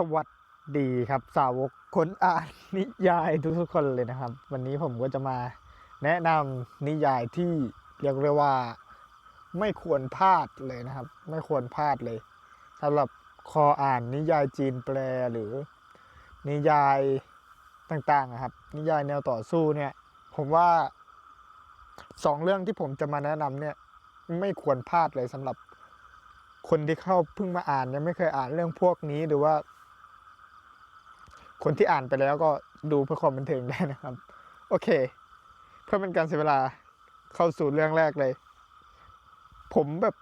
สวัสดีครับสาวกคนอ่านนิยายทุกๆคนเลยนะครับ วันนี้ผมก็จะมาแนะนำนิยายที่เรียกได้ว่าไม่ควรพลาดเลยนะครับ ไม่ควรพลาดเลยสำหรับคออ่านนิยายจีนแปลหรือ นิยายต่างๆอะครับ นิยายแนวต่อสู้เนี่ย ผมว่าสองเรื่องที่ผมจะมาแนะนำเนี่ยไม่ควรพลาดเลยสำหรับคนที่เข้าเพิ่งมาอ่านยังไม่เคยอ่านเรื่องพวกนี้หรือว่า คนที่อ่านไปแล้วก็ดูเพื่อความบันเทิงได้นะครับ โอเค เพื่อเป็นการเสียเวลาเข้าสู่เรื่องแรกเลย ผมแบบ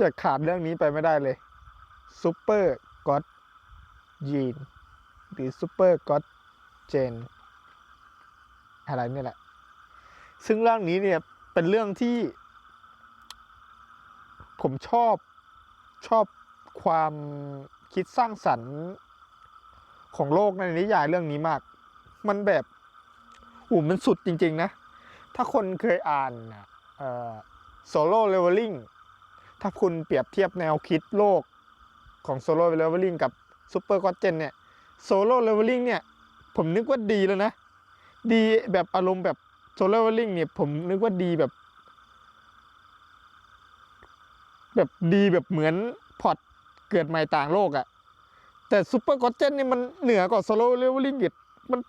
จะขาดเรื่องนี้ไปไม่ได้เลยซูเปอร์ก็อดยีนหรือซูเปอร์ก็อดเจนอะไรนี่แหละ ซึ่งเรื่องนี้เนี่ยเป็นเรื่องที่ ผมชอบชอบความคิดสร้างสรรค์ ของโลกในนิยายเรื่องนี้มาก มันแบบโอ้มันสุดจริง ๆ นะ ถ้าคนเคยอ่านโซโล่เลเวลลิ่งถ้าคุณเปรียบเทียบแนวคิดโลกของโซโล่เลเวลลิ่งกับซูเปอร์ก็อตเจนเนี่ยโซโล่เลเวลลิ่งเนี่ย ผมนึกว่าดีแล้วนะ ดีแบบอารมณ์แบบโซโล่เลเวลลิ่งเนี่ย ผมนึกว่าดีแบบ แบบดีแบบเหมือนพอร์ตเกิดใหม่ต่างโลกอะ แต่ซูเปอร์กอตเจนนี่มันเหนือกว่าโซโล่เลเวลลิ่งอีกมัน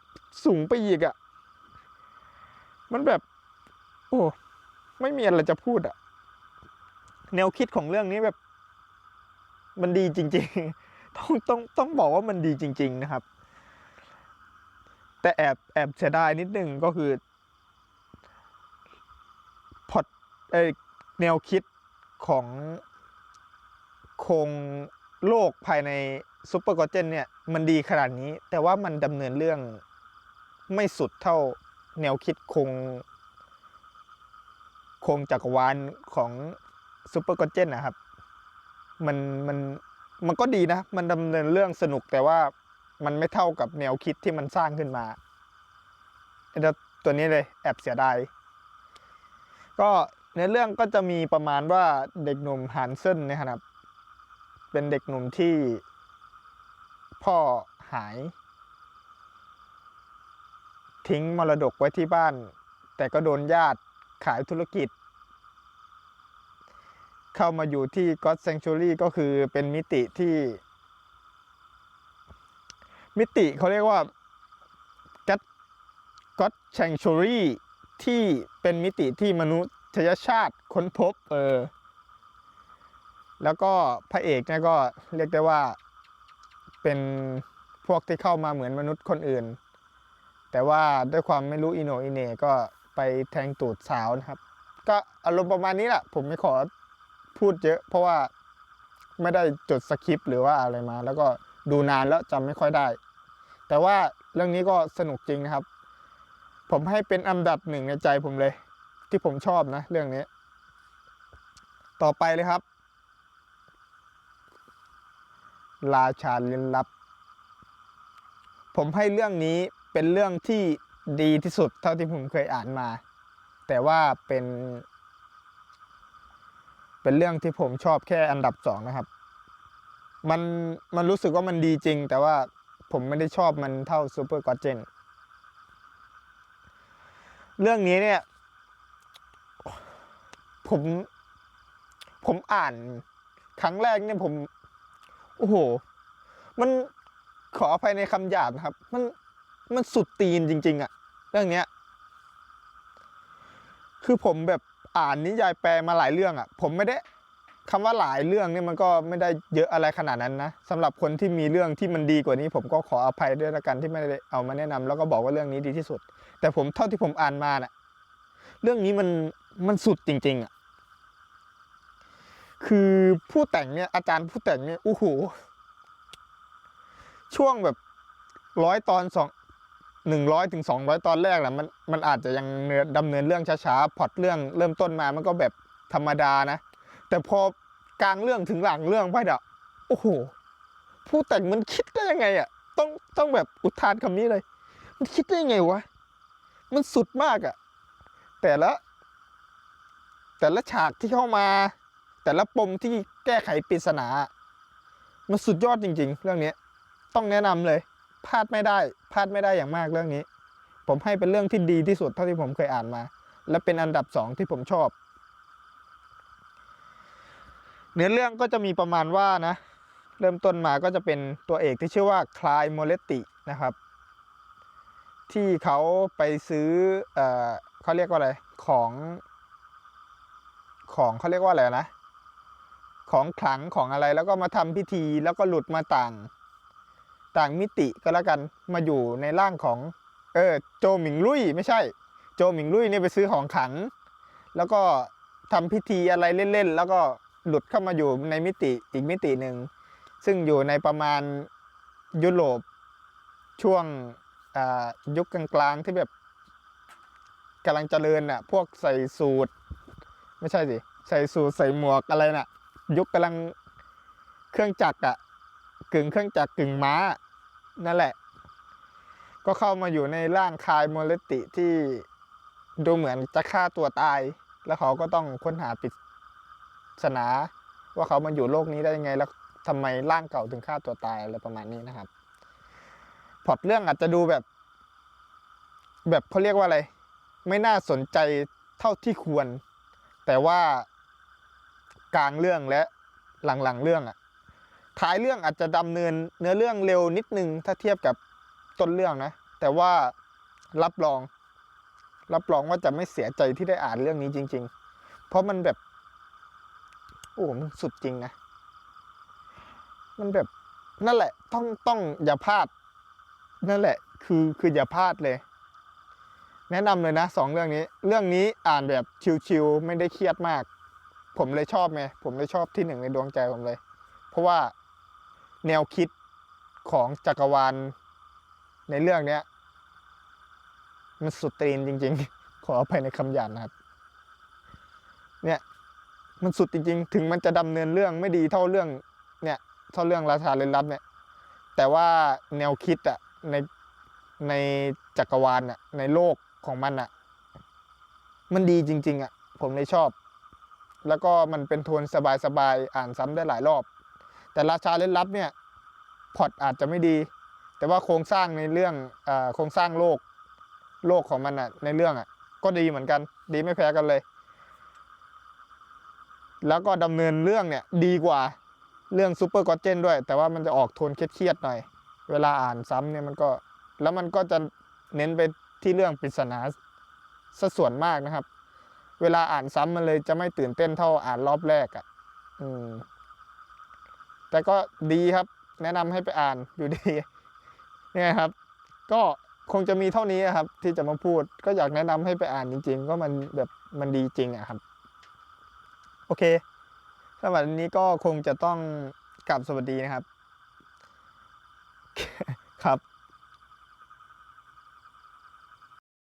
สูงไปอีกอะมันแบบ โอ้ไม่มีอะไรจะพูดอะแนวคิดของเรื่องนี้แบบ มันดีจริง ๆ ต้องต้องต้องบอกว่ามันดีจริง ๆ นะครับ แต่แอบแอบเสียดายนิดนึงก็คือพอดเอแนวคิดของโครงโลกภายใน ซูเปอร์กอเจนเนี่ยมันดีขนาดนี้ แต่ว่ามันดำเนินเรื่องไม่สุดเท่าแนวคิดคง คงจักรวาลของซูเปอร์กอเจนนะครับ มันมันมันก็ดีนะ มันดำเนินเรื่องสนุกแต่ว่ามันไม่เท่ากับแนวคิดที่มันสร้างขึ้นมาไอ้ตัวนี้เลยแอบเสียดายก็ในเรื่องก็จะมีประมาณว่าเด็กหนุ่มฮันเซนนะครับเป็นเด็กหนุ่มที่ พ่อหาย ทิ้งมรดกไว้ที่บ้าน แต่ก็โดนญาติขายธุรกิจ เข้ามาอยู่ที่ God Sanctuary ก็คือเป็นมิติที่ มิติเขาเรียกว่า God God Sanctuary ที่เป็นมิติที่มนุษยชาติค้นพบ เออ แล้วก็พระเอกเนี่ยก็เรียกได้ว่า เป็นพวกที่เข้ามาเหมือนมนุษย์คนอื่น แต่ว่าด้วยความไม่รู้อิโนอิเน่ก็ไปแทงตูดสาวนะครับ ก็อารมณ์ประมาณนี้แหละผมไม่ขอพูดเยอะ เพราะว่าไม่ได้จดสคริปต์หรือว่าอะไรมา แล้วก็ดูนานแล้วจำไม่ค่อยได้ แต่ว่าเรื่องนี้ก็สนุกจริงนะครับ ผมให้เป็นอันดับหนึ่งในใจผมเลย ที่ผมชอบนะ เรื่องนี้ ต่อไปเลยครับ ราชาลึนลับ ผมให้เรื่องนี้เป็นเรื่องที่ดีที่สุดเท่าที่ผมเคยอ่านมา แต่ว่าเป็น เป็นเรื่องที่ผมชอบแค่อันดับสองนะครับ มันมันรู้สึกว่ามันดีจริง แต่ว่าผมไม่ได้ชอบมันเท่าซูเปอร์กอเจนเรื่องนี้เนี่ย ผมผมอ่านครั้งแรกเนี่ยผม โอ้โห มันขออภัยในคำหยาบนะครับ มันมันสุดตีนจริง ๆอะเรื่องเนี้ย คือผมแบบอ่านนิยายแปลมาหลายเรื่องอะผมไม่ได้คำว่าหลายเรื่องเนี่ยมันก็ไม่ได้เยอะอะไรขนาดนั้นนะสำหรับคนที่มีเรื่องที่มันดีกว่านี้ ผมก็ขออภัยด้วยละกันที่ไม่ได้เอามาแนะนำแล้วก็บอกว่าเรื่องนี้ดีที่สุด แต่ผมเท่าที่ผมอ่านมาเนะ่ะเรื่องนี้มันมันสุดจริง ๆอะ คือผู้แต่งเนี่ยอาจารย์ผู้แต่งเนี่ยโอ้โหช่วงแบบร้อยตอนสองหนึ่งร้อยถึงสองร้อยตอนแรกแหละมันมันอาจจะยังเนื้อดำเนินเรื่องช้าๆพอตเรื่องเริ่มต้นมามันก็แบบธรรมดานะ แต่พอกลางเรื่องถึงหลังเรื่องไปเดะโอ้โห ผู้แต่งมันคิดได้ยังไงอะต้องต้องแบบอุทานคำนี้เลย มันคิดได้ยังไงวะมันสุดมากอะ แต่ละ แต่ละฉากที่เข้ามา แต่ละปมที่แก้ไขปริศนา มันสุดยอดจริง ๆ เรื่องนี้ต้องแนะนำเลยพลาดไม่ได้พลาดไม่ได้อย่างมากเรื่องนี้ ผมให้เป็นเรื่องที่ดีที่สุดเท่าที่ผมเคยอ่านมา และเป็นอันดับสองที่ผมชอบ เนื้อเรื่องก็จะมีประมาณว่านะ เริ่มต้นมาก็จะเป็นตัวเอกที่ชื่อว่าคลายโมเลตินะครับ ที่เขาไปซื้อเอเขาเรียกว่าอะไรของ ของเขาเรียกว่าอะไรนะ ของขลังของอะไรแล้วก็มาทำพิธีแล้วก็หลุดมาต่าง ต่างมิติก็แล้วกันมาอยู่ในร่างของเออโจหมิงลุยไม่ใช่ โจหมิงลุยเนี่ยไปซื้อของขลัง แล้วก็ทำพิธีอะไรเล่นๆแล้วก็หลุดเข้ามาอยู่ในมิติอีกมิติหนึ่งซึ่งอยู่ในประมาณยุโรปช่วงยุคกลางๆที่แบบกำลังเจริญน่ะพวกใส่สูตร ไม่ใช่สิ ใส่สูทใส่หมวกอะไรน่ะ ยุคกำลังเครื่องจักรอะกึ่งเครื่องจักรกึ่งม้า นั่นแหละ ก็เข้ามาอยู่ในร่างคายโมเลติที่ดูเหมือนจะฆ่าตัวตาย แล้วเขาก็ต้องค้นหาปริศนา ว่าเขามาอยู่โลกนี้ได้ยังไง แล้วทำไมร่างเก่าถึงฆ่าตัวตายอะไรประมาณนี้นะครับพอตเรื่องอาจจะดูแบบ แบบเขาเรียกว่าอะไร ไม่น่าสนใจเท่าที่ควร แต่ว่า กลางเรื่องและหลังๆเรื่องอะท้ายเรื่องอาจจะดำเนินเนื้อเรื่องเร็วนิดนึงถ้าเทียบกับต้นเรื่องนะ แต่ว่ารับรอง รับรองว่าจะไม่เสียใจที่ได้อ่านเรื่องนี้จริง ๆ เพราะมันแบบ โอ้มันสุดจริงนะ มันแบบนั่นแหละ ต้องต้องอย่าพลาด นั่นแหละ คือคืออย่าพลาดเลย แนะนำเลยนะสองเรื่องนี้ เรื่องนี้อ่านแบบชิวๆไม่ได้เครียดมาก ผมเลยชอบไงผมเลยชอบที่หนึ่งในดวงใจผมเลย เพราะว่าแนวคิดของจักรวาลในเรื่องเนี้ย มันสุดตีนจริง ๆ ขออภัยในคำหยาบนะครับ เนี่ย มันสุดจริง ๆ ถึงมันจะดำเนินเรื่องไม่ดีเท่าเรื่อง เนี่ยเท่าเรื่องราชาเลนลับเนี่ย แต่ว่าแนวคิดอะในในจักรวาลอะในโลกของมันอะมันดีจริง ๆอะผมเลยชอบ แล้วก็มันเป็นโทนสบายๆอ่านซ้ำได้หลายรอบ แต่ราชาเล่นลับเนี่ยพอตอาจจะไม่ดี แต่ว่าโครงสร้างในเรื่องอโครงสร้างโลกโลกของมันอะในเรื่องอะก็ดีเหมือนกัน ดีไม่แพ้กันเลย แล้วก็ดำเนินเรื่องเนี่ยดีกว่าเรื่องซูเปอร์กอเจนด้วย แต่ว่ามันจะออกโทนเครียดๆหน่อย เวลาอ่านซ้ำเนี่ยมันก็ แล้วมันก็จะเน้นไปที่เรื่องปริศนาซะส่วนมากนะครับ เวลาอ่านซ้ำมันเลยจะไม่ตื่นเต้นเท่าอ่านรอบแรกอะ่ะ อืม แต่ก็ดีครับ แนะนำให้ไปอ่านอยู่ดี เนี่ยครับ ก็คงจะมีเท่านี้ครับ ที่จะมาพูด ก็อยากแนะนำให้ไปอ่านจริง ๆ ก็มันแบบมันดีจริงอะครับ โอเคสำหรับวันนี้ก็คงจะต้องกลับสวัสดีนะครับ ครับ